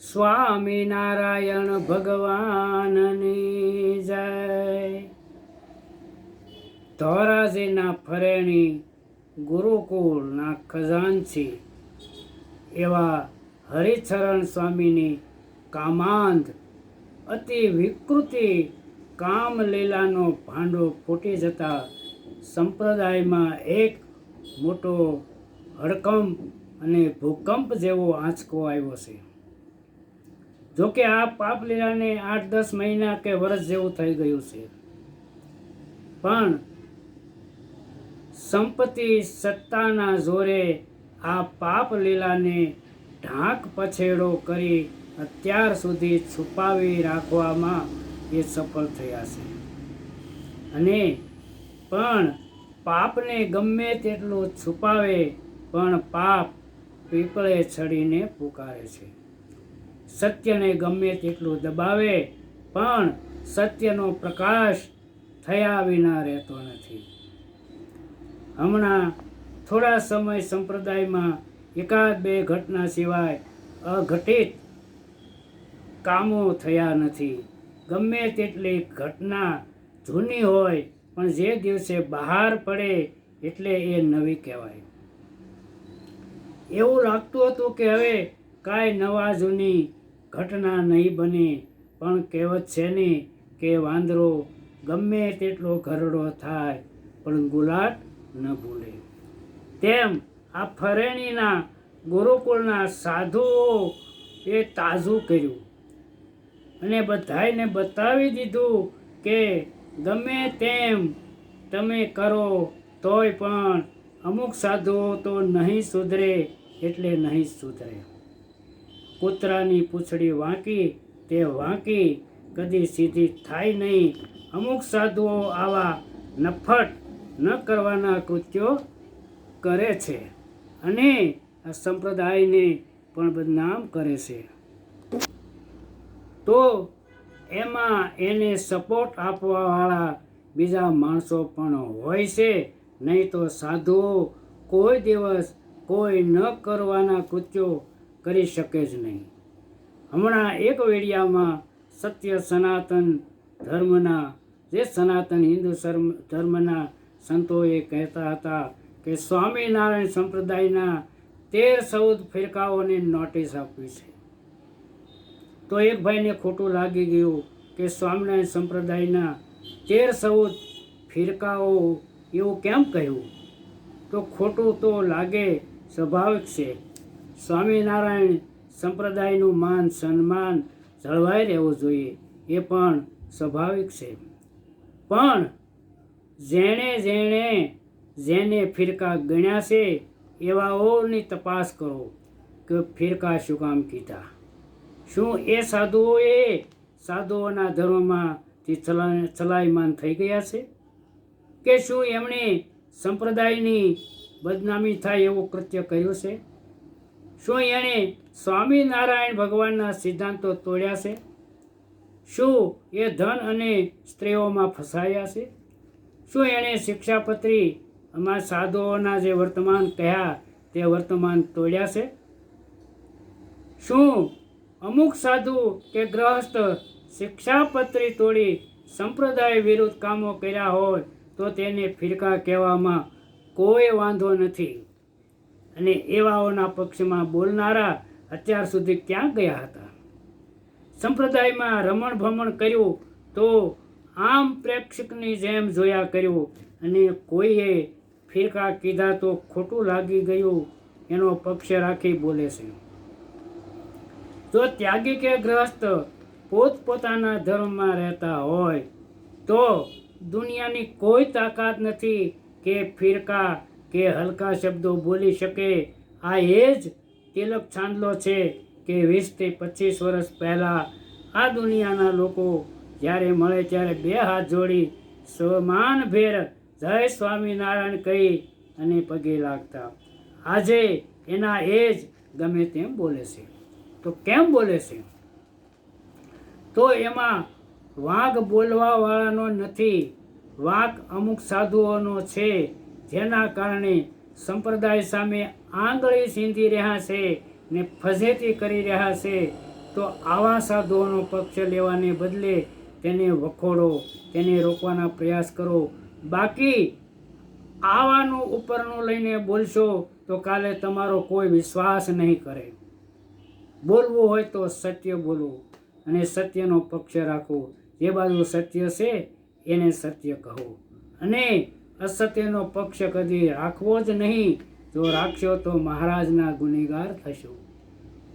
સ્વામિનારાયણ ભગવાનની જય. ધોરાજીના ફરેણી ગુરુકુળના ખજાનસી એવા હરિચરણ સ્વામીની કામાંધ અતિ વિકૃતિ કામલીલાનો ભાંડો ફૂટી જતા સંપ્રદાયમાં એક મોટો હડકંપ અને ભૂકંપ જેવો આંચકો આવ્યો છે. જોકે આ પાપ લીલાને આઠ દસ મહિના કે વર્ષ જેવું થઈ ગયું છે. પણ સંપત્તિ સત્તાના જોરે આ પાપ લીલાને ઢાંક પછેડો કરી અત્યાર સુધી છુપાવી રાખવામાં એ સફળ થયા છે. અને પણ પાપને ગમે તેટલું છુપાવે, પણ પાપ પીપળે ચડીને પુકારે છે. સત્યને ગમે તેટલું દબાવે, પણ સત્યનો પ્રકાશ થયા વિના રહેતો નથી. હમણાં થોડા સમય સંપ્રદાયમાં એકાદ બે ઘટના સિવાય અઘટિત કામો થયા નથી. ગમે તેટલી ઘટના જૂની હોય, પણ જે દિવસે બહાર પડે એટલે એ નવી કહેવાય. એવું લાગતું હતું કે હવે કાંઈ નવા જૂની ઘટના નહીં બને. પણ કહેવત છે ને કે વાંદરો ગમે તેટલો ઘરડો થાય, પણ ગુલાટ ન ભૂલે. તેમ આ ફરેણીના ગુરુકુળના સાધુઓ એ તાજું કર્યું અને બધાને બતાવી દીધું કે ગમે તેમ તમે કરો, તોય પણ અમુક સાધુઓ તો નહીં સુધરે એટલે નહીં સુધરે. કૂતરાની પૂંછડી વાંકી, તે વાંકી, કદી સીધી થાય નહીં. અમુક સાધુઓ આવા નફટ ન કરવાના કૃત્યો કરે છે અને આ સંપ્રદાયને પણ બદનામ કરે છે. તો એમાં એને સપોર્ટ આપવાવાળા બીજા માણસો પણ હોય છે. નહીં તો સાધુઓ કોઈ દિવસ કોઈ ન કરવાના કૃત્યો કરી શકે જ નહીં. હમણાં એક વેડિયામાં સત્ય સનાતન ધર્મના, જે સનાતન હિન્દુ ધર્મના સંતોએ કહેતા હતા કે સ્વામિનારાયણ સંપ્રદાયના તેર ચૌદ ફિરકાઓને નોટિસ આપવી છે. તો એક ભાઈને ખોટું લાગી ગયું કે સ્વામિનારાયણ સંપ્રદાયના તેર ચૌદ ફિરકાઓ એવું કેમ કહ્યું? તો ખોટું તો લાગે સ્વાભાવિક છે. સ્વામિનારાયણ સંપ્રદાયનું માન, સન્માન જળવાઈ રહેવું જોઈએ. એ પણ સ્વાભાવિક છે. પણ જેણે જેણે જેને ફિરકા ગણ્યા છે, એવાઓની તપાસ કરો કે ફિરકા શું કામ કીધા? શું એ સાધુઓએ સાધુઓના ધર્મમાંથી ચલા ચલાયમાન થઈ ગયા છે? કે શું એમણે સંપ્રદાયની બદનામી થાય એવું કૃત્ય કર્યું છે? શું એણે સ્વામિનારાયણ ભગવાનના સિદ્ધાંતો તોડ્યા છે? શું એ ધન અને સ્ત્રીઓમાં ફસાયા છે? શું એણે શિક્ષાપત્રી અમારા સાધુઓના જે વર્તમાન કહ્યા તે વર્તમાન તોડ્યા છે? શું અમુક સાધુ કે ગ્રહસ્થ શિક્ષાપત્રી તોડી સંપ્રદાય વિરુદ્ધ કામો કર્યા હોય તો તેને ફિરકા કહેવામાં કોઈ વાંધો નથી. અને એવાઓના પક્ષમાં બોલનારા અત્યાર સુધી ક્યાં ગયા હતા? સંપ્રદાયમાં રમણ ભમણ કર્યું તો આમ પ્રેક્ષકની જેમ જોયા કર્યું અને કોઈએ ફિરકા કીધા તો ખોટું લાગી ગયું, એનો પક્ષ રાખી બોલે છે. જો ત્યાગી કે ગ્રસ્ત પોતપોતાના ધર્મમાં રહેતા હોય, તો દુનિયાની કોઈ તાકાત નથી કે ફિરકા કે હલકા શબ્દો બોલી શકે. આ એ જ તિલક છાંદલો છે કે વીસથી પચીસ વર્ષ પહેલાં આ દુનિયાના લોકો જ્યારે મળે ત્યારે બે હાથ જોડી સમાન ભેર જય સ્વામિનારાયણ કહી અને પગે લાગતા. આજે એના એ જ ગમે તેમ બોલે છે. તો કેમ બોલે છે? તો એમાં વાઘ બોલવાવાળાનો નથી, વાઘ અમુક સાધુઓનો છે. જેના કારણે સંપ્રદાય સામે આંગળી સીંધી રહ્યા છે ને ફજેતી કરી રહ્યા છે, તો આવા સાધુઓનો પક્ષ લેવાને બદલે તેને વખોડો, તેને રોકવાના પ્રયાસ કરો. બાકી આવાનું ઉપરનું લઈને બોલશો તો કાલે તમારો કોઈ વિશ્વાસ નહીં કરે. બોલવું હોય તો સત્ય બોલવું અને સત્યનો પક્ષ રાખવો જે બાજુ સત્ય છે, એને સત્ય કહો. અને અસત્યનો પક્ષ કદી રાખવો જ નહીં. જો રાખશો તો મહારાજના ગુનેગાર થશો.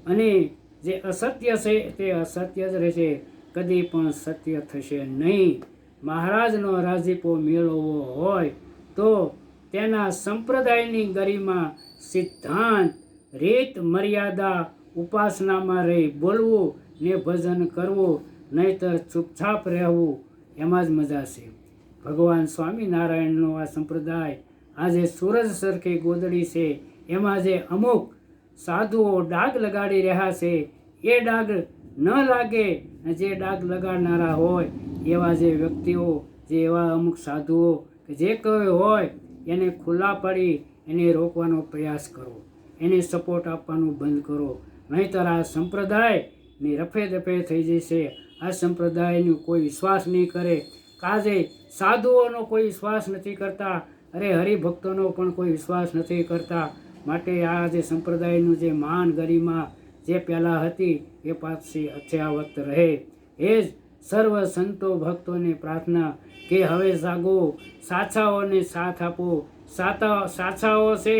અને જે અસત્ય છે તે અસત્ય જ રહેશે. કદી પણ સત્ય થશે નહીં. મહારાજનો રાજીપો મેળવવો હોય તો તેના સંપ્રદાયની ગરિમા સિદ્ધાંત, રીત, મર્યાદા, ઉપાસનામાં રહી બોલવું ને ભજન કરવું, નહીતર ચૂપછાપ રહેવું એમાં જ મજા છે. ભગવાન સ્વામિનારાયણનો આ સંપ્રદાય આજે સૂરજ સરખી ગોદડી છે. એમાં જે અમુક સાધુઓ ડાગ લગાડી રહ્યા છે. એ ડાગ ન લાગે જે ડાગ લગાડનારા હોય, એવા જે વ્યક્તિઓ, જે એવા અમુક સાધુઓ કે જે કોઈ હોય, એને ખુલ્લા પડી એને રોકવાનો પ્રયાસ કરો એને સપોર્ટ આપવાનું બંધ કરો. નહીંતર આ સંપ્રદાયની રફે દફે થઈ જશે. આ સંપ્રદાયનું કોઈ વિશ્વાસ નહીં કરે. કાજે સાધુઓનો કોઈ વિશ્વાસ નથી કરતા, અરે હરિભક્તોનો પણ કોઈ વિશ્વાસ નથી કરતા. માટે આ જે સંપ્રદાયનું જે માન ગરિમા જે પહેલાં હતી, એ પાછી અથ્યાવત રહે. એ જ સર્વ સંતો ભક્તોને પ્રાર્થના કે હવે જાગો, સાચાઓને સાથ આપો. સાતા, સાચાઓ છે,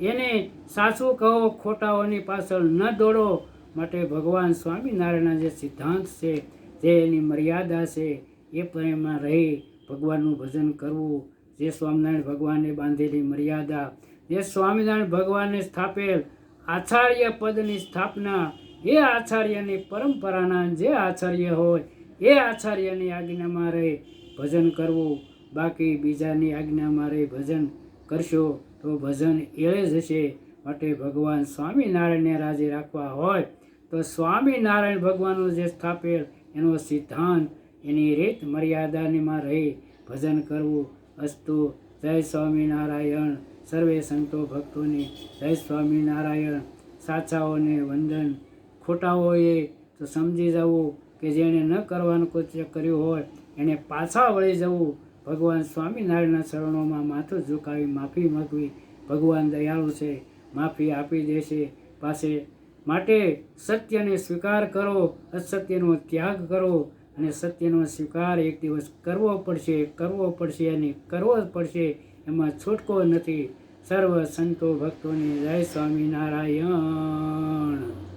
એને સાચું કહો, ખોટાઓની પાછળ ન દોડો. માટે ભગવાન સ્વામિનારાયણના જે સિદ્ધાંત છે, જે એની મર્યાદા છે એ પ્રેમમાં રહી ભગવાનનું ભજન કરવું. જે સ્વામિનારાયણ ભગવાને બાંધેલી મર્યાદા, જે સ્વામિનારાયણ ભગવાને સ્થાપેલ આચાર્ય પદની સ્થાપના, એ આચાર્યની પરંપરાના જે આચાર્ય હોય, એ આચાર્યની આજ્ઞામાં રહે ભજન કરવું. બાકી બીજાની આજ્ઞામાં રહે ભજન કરશો તો ભજન એળે જશે. માટે ભગવાન સ્વામિનારાયણને રાજી રાખવા હોય તો સ્વામિનારાયણ ભગવાનનું જે સ્થાપેલ એનો સિદ્ધાંત એની રીત મર્યાદાનીમાં રહી ભજન કરવું અસ્તુ. જય સ્વામિનારાયણ. સર્વે સંતો ભક્તોની જય સ્વામિનારાયણ. સાચાઓને વંદન. ખોટાઓએ તો સમજી જવું કે જેણે ન કરવાનું કૃત્ય કર્યું હોય, એને પાછા વળી જવું. ભગવાન સ્વામિનારાયણના ચરણોમાં માથું ઝુકાવી માફી માગવી. ભગવાન દયાળુ છે, માફી આપી દેશે. પાસે માટે સત્યને સ્વીકાર કરો, અસત્યનો ત્યાગ કરો. અને સત્યનો સ્વીકાર એક દિવસ કરવો પડશે કરવો પડશે અને કરવો જ પડશે, એમાં છૂટકો નથી. સર્વ સંતો ભક્તોની જય સ્વામિનારાયણ.